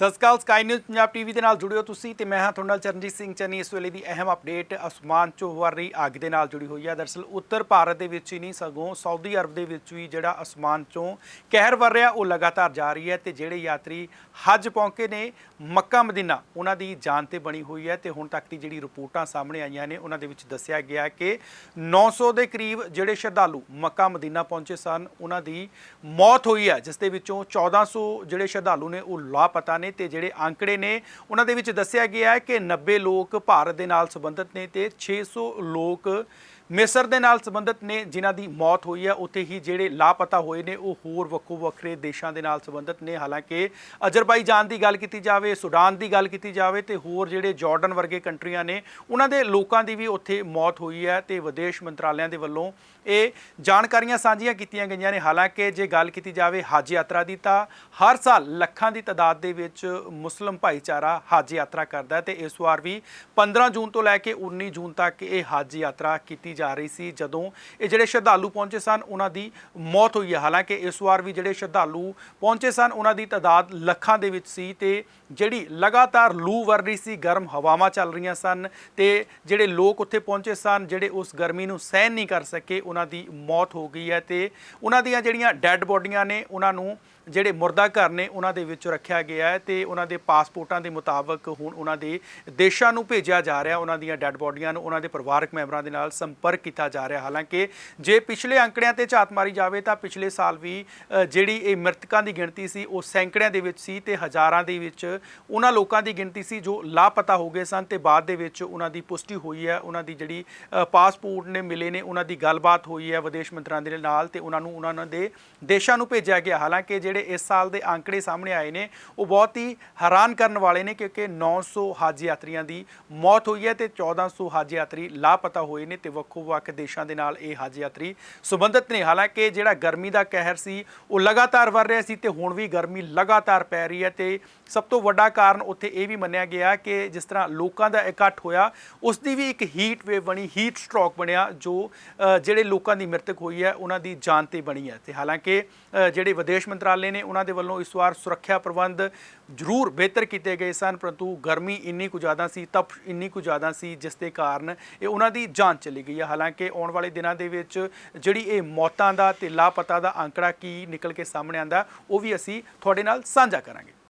ਸਤਿ ਸ਼੍ਰੀ ਅਕਾਲ ਸਕਾਈ ਨਿਊਜ਼ ਪੰਜਾਬ ਟੀਵੀ ਦੇ ਨਾਲ ਜੁੜਿਓ ਤੁਸੀਂ ਤੇ ਮੈਂ ਹਾਂ ਤੁਹਾਡੇ ਨਾਲ ਚਰਨਜੀਤ ਸਿੰਘ ਚੰਨੀ। ਇਸ ਵੇਲੇ ਦੀ ਅਹਿਮ ਅਪਡੇਟ ਅਸਮਾਨ ਚੋਂ ਹੋ ਰਹੀ ਅੱਗ ਦੇ ਨਾਲ ਜੁੜੀ ਹੋਈ ਹੈ ਦਰਅਸਲ ਉੱਤਰ ਭਾਰਤ ਦੇ ਵਿੱਚ ਹੀ ਨਹੀਂ, ਸਗੋਂ ਸਾਊਦੀ ਅਰਬ ਦੇ ਵਿੱਚ ਵੀ ਜਿਹੜਾ ਅਸਮਾਨ ਚੋਂ ਕਹਿਰ ਵਰ ਰਿਹਾ, ਉਹ ਲਗਾਤਾਰ ਜਾਰੀ ਹੈ ਤੇ ਜਿਹੜੇ ਯਾਤਰੀ ਹੱਜ ਪਹੁੰਚੇ ਨੇ ਮੱਕਾ ਮਦੀਨਾ, ਉਹਨਾਂ ਦੀ ਜਾਨ ਤੇ ਬਣੀ ਹੋਈ ਹੈ ਤੇ ਹੁਣ ਤੱਕ ਦੀ ਜਿਹੜੀ ਰਿਪੋਰਟਾਂ ਸਾਹਮਣੇ ਆਈਆਂ ਨੇ, ਉਹਨਾਂ ਦੇ ਵਿੱਚ ਦੱਸਿਆ ਗਿਆ ਕਿ 900 ਦੇ ਕਰੀਬ ਜਿਹੜੇ ਸ਼ਰਧਾਲੂ ਮੱਕਾ ਮਦੀਨਾ ਪਹੁੰਚੇ ਸਨ, ਉਹਨਾਂ ਦੀ ਮੌਤ ਹੋਈ ਹੈ, ਜਿਸ ਦੇ ਵਿੱਚੋਂ 1400 ਜਿਹੜੇ ਸ਼ਰਧਾਲੂ ਨੇ, ਉਹ ਲਾਪਤਾ ਨੇ ਤੇ ਜਿਹੜੇ ਅੰਕੜੇ ਨੇ, ਉਹਨਾਂ ਦੇ ਵਿੱਚ ਦੱਸਿਆ ਗਿਆ ਹੈ ਕਿ 90 ਲੋਕ ਭਾਰਤ ਦੇ ਨਾਲ ਸੰਬੰਧਿਤ ਨੇ ਤੇ 600 ਲੋਕ ਮਿਸਰ ਦੇ ਨਾਲ ਸੰਬੰਧਿਤ ਨੇ, ਜਿਨ੍ਹਾਂ ਦੀ ਮੌਤ ਹੋਈ ਹੈ। ਉੱਥੇ ਹੀ ਜਿਹੜੇ ਲਾਪਤਾ ਹੋਏ ਨੇ, ਉਹ ਹੋਰ ਵੱਖੋ ਵੱਖਰੇ ਦੇਸ਼ਾਂ ਦੇ ਨਾਲ ਸੰਬੰਧਿਤ ਨੇ। ਹਾਲਾਂਕਿ ਅਜ਼ਰਬਾਈਜਾਨ ਦੀ ਗੱਲ ਕੀਤੀ ਜਾਵੇ, ਸੁਡਾਨ ਦੀ ਗੱਲ ਕੀਤੀ ਜਾਵੇ ਤੇ ਹੋਰ ਜਿਹੜੇ ਜਾਰਡਨ ਵਰਗੇ ਕੰਟਰੀਆਂ ਨੇ, ਉਹਨਾਂ ਦੇ ਲੋਕਾਂ ਦੀ ਵੀ ਉੱਥੇ ਮੌਤ ਹੋਈ ਹੈ ਤੇ ਵਿਦੇਸ਼ ਮੰਤਰਾਲਿਆਂ ਦੇ ਵੱਲੋਂ ਇਹ ਜਾਣਕਾਰੀਆਂ ਸਾਂਝੀਆਂ ਕੀਤੀਆਂ ਗਈਆਂ ਨੇ। ਹਾਲਾਂਕਿ ਜੇ ਗੱਲ ਕੀਤੀ ਜਾਵੇ, ਹੱਜ ਯਾਤਰਾ ਦੀ ਤਾਂ ਹਰ ਸਾਲ ਲੱਖਾਂ ਦੀ ਤਾਦਾਦ ਦੇ ਵਿੱਚ ਮੁਸਲਮ ਭਾਈਚਾਰਾ ਹੱਜ ਯਾਤਰਾ ਕਰਦਾ ਹੈ ਤੇ ਇਸ ਵਾਰ ਵੀ 15 ਜੂਨ ਤੋਂ ਲੈ ਕੇ 19 ਜੂਨ ਤੱਕ ਇਹ ਹੱਜ ਯਾਤਰਾ ਕੀਤੀ ਜਾ ਰਹੀ ਸੀ। ਜਦੋਂ ਇਹ ਜਿਹੜੇ ਸ਼ਰਧਾਲੂ ਪਹੁੰਚੇ ਸਨ, ਉਹਨਾਂ ਦੀ ਮੌਤ ਹੋਈ ਹੈ। ਹਾਲਾਂਕਿ ਇਸ ਵਾਰ ਵੀ ਜਿਹੜੇ ਸ਼ਰਧਾਲੂ ਪਹੁੰਚੇ ਸਨ, ਉਹਨਾਂ ਦੀ ਤਾਦਾਦ ਲੱਖਾਂ ਦੇ ਵਿੱਚ ਸੀ ਤੇ ਜਿਹੜੀ ਲਗਾਤਾਰ ਲੂ ਵਰ ਰਹੀ ਸੀ, ਗਰਮ ਹਵਾਵਾਂ ਚੱਲ ਰਹੀਆਂ ਸਨ ਤੇ ਜਿਹੜੇ ਲੋਕ ਉੱਥੇ ਪਹੁੰਚੇ ਸਨ, ਜਿਹੜੇ ਉਸ ਗਰਮੀ ਨੂੰ ਸਹਿਣ ਨਹੀਂ ਕਰ ਸਕੇ, ਉਹਨਾਂ ਦੀ ਮੌਤ ਹੋ ਗਈ ਹੈ ਤੇ ਉਹਨਾਂ ਦੀਆਂ ਜਿਹੜੀਆਂ ਡੈੱਡ ਬੋਡੀਆਂ ਨੇ, ਉਹਨਾਂ ਨੂੰ ਜਿਹੜੇ ਮੁਰਦਾ ਘਰ ਨੇ, ਉਹਨਾਂ ਦੇ ਵਿੱਚ ਰੱਖਿਆ ਗਿਆ ਹੈ ਤੇ ਉਹਨਾਂ ਦੇ ਪਾਸਪੋਰਟਾਂ ਦੇ ਮੁਤਾਬਕ ਹੁਣ ਉਹਨਾਂ ਦੇ ਦੇਸ਼ਾਂ ਨੂੰ ਭੇਜਿਆ ਜਾ ਰਿਹਾ, ਉਹਨਾਂ ਦੀਆਂ ਡੈੱਡ ਬੋਡੀਆਂ ਨੂੰ, ਉਹਨਾਂ ਦੇ ਪਰਿਵਾਰਕ ਮੈਂਬਰਾਂ ਦੇ ਨਾਲ ਸੰਪਰਕ ਕੀਤਾ ਜਾ ਰਿਹਾ। ਹਾਲਾਂਕਿ ਜੇ ਪਿਛਲੇ ਅੰਕੜਿਆਂ ਤੇ ਝਾਤ ਮਾਰੀ ਜਾਵੇ ਤਾਂ ਪਿਛਲੇ ਸਾਲ ਵੀ ਜਿਹੜੀ ਇਹ ਮ੍ਰਿਤਕਾਂ ਦੀ ਗਿਣਤੀ ਸੀ, ਉਹ ਸੈਂਕੜਿਆਂ ਦੇ ਵਿੱਚ ਸੀ ਤੇ ਹਜ਼ਾਰਾਂ ਦੇ ਵਿੱਚ ਉਹਨਾਂ ਲੋਕਾਂ ਦੀ ਗਿਣਤੀ ਸੀ ਜੋ ਲਾਪਤਾ ਹੋ ਗਏ ਸਨ ਤੇ ਬਾਅਦ ਦੇ ਵਿੱਚ ਉਹਨਾਂ ਦੀ ਪੁਸ਼ਟੀ ਹੋਈ ਹੈ, ਉਹਨਾਂ ਦੀ ਜਿਹੜੀ ਪਾਸਪੋਰਟ ਨੇ ਮਿਲੇ ਨੇ, ਉਹਨਾਂ ਦੀ ਗੱਲਬਾਤ ਹੋਈ ਹੈ ਵਿਦੇਸ਼ ਮੰਤਰਾਂ ਦੇ ਨਾਲ ਤੇ ਉਹਨਾਂ ਨੂੰ ਉਹਨਾਂ ਦੇ ਦੇਸ਼ਾਂ ਨੂੰ ਭੇਜਿਆ ਗਿਆ। ਹਾਲਾਂਕਿ ਜਿਹੜੇ ਇਸ ਸਾਲ ਦੇ ਅੰਕੜੇ ਸਾਹਮਣੇ ਆਏ ਨੇ, ਉਹ ਬਹੁਤ ਹੀ ਹੈਰਾਨ ਕਰਨ ਵਾਲੇ ਨੇ ਕਿਉਂਕਿ 900 ਹੱਜ ਯਾਤਰੀਆਂ ਦੀ ਮੌਤ ਹੋਈ ਹੈ ਤੇ 1400 ਹੱਜ ਯਾਤਰੀ ਲਾਪਤਾ ਹੋਏ ਨੇ ਤੇ ਵੱਖੋ ਵੱਖ ਦੇਸ਼ਾਂ ਦੇ ਨਾਲ ਇਹ ਹੱਜ ਯਾਤਰੀ ਸੰਬੰਧਿਤ ਨੇ। ਹਾਲਾਂਕਿ ਜਿਹੜਾ ਗਰਮੀ ਦਾ ਕਹਿਰ ਸੀ, ਉਹ ਲਗਾਤਾਰ ਵਧ ਰਿਹਾ ਸੀ ਤੇ ਹੁਣ ਵੀ ਗਰਮੀ ਲਗਾਤਾਰ ਪੈ ਰਹੀ ਹੈ ਤੇ ਸਭ ਤੋਂ ਵੱਡਾ ਕਾਰਨ ਉੱਥੇ ਇਹ ਵੀ ਮੰਨਿਆ ਗਿਆ ਕਿ ਜਿਸ ਤਰ੍ਹਾਂ ਲੋਕਾਂ ਦਾ ਇਕੱਠ ਹੋਇਆ, ਉਸ ਦੀ ਵੀ ਇੱਕ ਹੀਟ ਵੇਵ ਬਣੀ ਹੀਟ ਸਟ੍ਰੋਕ ਬਣਿਆ, ਜੋ ਜਿਹੜੇ ਲੋਕਾਂ ਦੀ ਮ੍ਰਿਤਕ ਹੋਈ ਹੈ, ਉਹਨਾਂ ਦੀ ਜਾਨ ਤੇ ਬਣੀ ਹੈ ਤੇ ਹਾਲਾਂਕਿ ਜਿਹੜੇ ਵਿਦੇਸ਼ ਮੰਤਰਾਲੇ ਨੇ ਉਹਨਾਂ ਦੇ ਵੱਲੋਂ ਇਸ ਵਾਰ ਸੁਰੱਖਿਆ ਪ੍ਰਬੰਧ ਜ਼ਰੂਰ ਬਿਹਤਰ ਕੀਤੇ ਗਏ ਸਨ, ਪਰੰਤੂ ਗਰਮੀ ਇੰਨੀ ਕੁ ਜ਼ਿਆਦਾ ਸੀ ਤਪ ਇੰਨੀ ਕੁ ਜ਼ਿਆਦਾ ਸੀ, ਜਿਸ ਦੇ ਕਾਰਨ ਇਹ ਉਹਨਾਂ ਦੀ ਜਾਨ ਚਲੀ ਗਈ ਹੈ। ਹਾਲਾਂਕਿ ਆਉਣ ਵਾਲੇ ਦਿਨਾਂ ਦੇ ਵਿੱਚ ਜਿਹੜੀ ਇਹ ਮੌਤਾਂ ਦਾ ਤੇ ਲਾਪਤਾ ਦਾ ਅੰਕੜਾ ਕੀ ਨਿਕਲ ਕੇ ਸਾਹਮਣੇ ਆਂਦਾ ਉਹ ਵੀ ਅਸੀਂ ਤੁਹਾਡੇ ਨਾਲ ਸਾਂਝਾ ਕਰਾਂਗੇ।